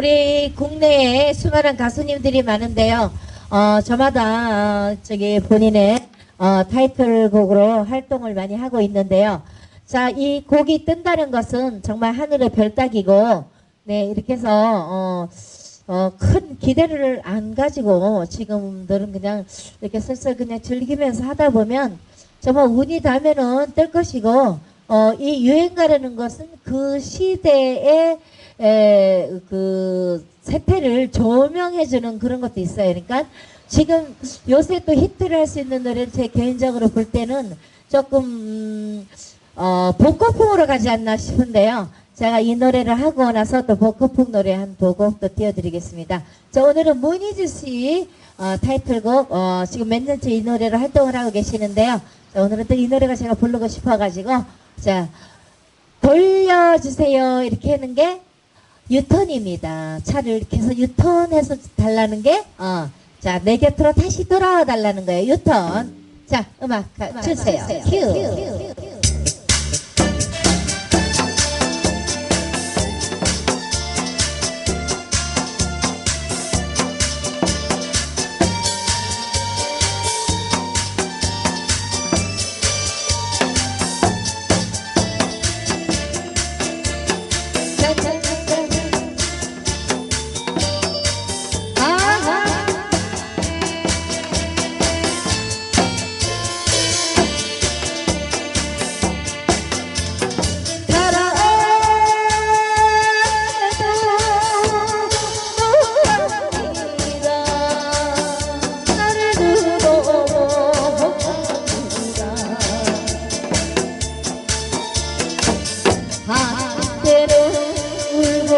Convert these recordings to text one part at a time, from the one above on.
우리 국내에 수많은 가수님들이 많은데요. 어, 저마다 어, 저기 본인의 어, 타이틀곡으로 활동을 많이 하고 있는데요. 자, 이 곡이 뜬다는 것은 정말 하늘의 별 따기고, 네, 이렇게 해서, 어, 어, 큰 기대를 안 가지고 지금들은 그냥 이렇게 슬슬 그냥 즐기면서 하다 보면 정말 운이 닿으면은 뜰 것이고, 어, 이 유행가라는 것은 그 시대의 에, 그 세태를 조명해주는 그런 것도 있어요. 그러니까 지금 요새 또 히트를 할 수 있는 노래를 제 개인적으로 볼 때는 조금 음, 어, 복고풍으로 가지 않나 싶은데요. 제가 이 노래를 하고 나서 또 복고풍 노래 한 두 곡 또 띄워드리겠습니다. 자, 오늘은 문희주 씨 어, 타이틀곡 어, 지금 몇 년째 이 노래로 활동을 하고 계시는데요. 자, 오늘은 또 이 노래가 제가 부르고 싶어가지고 자 돌려주세요 이렇게 하는 게 유턴입니다. 차를 이렇게 해서 유턴해서 달라는 게, 어, 자, 내 곁으로 다시 돌아와 달라는 거예요. 유턴. 자, 음악 가- 주세요. 큐.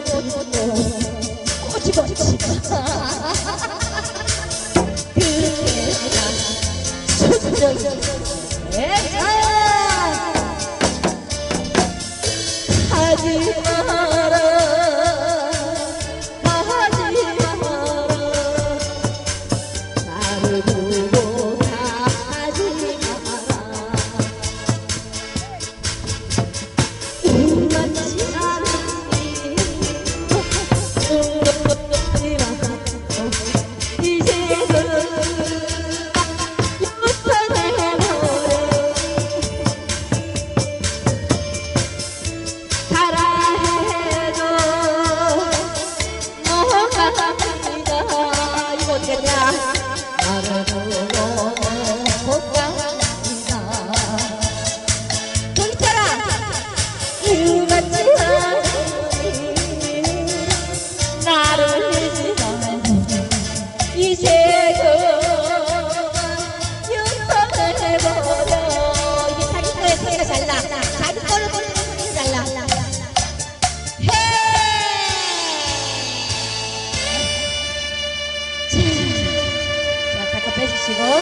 한때는 울고 듣고 꼬집어지마 dizer.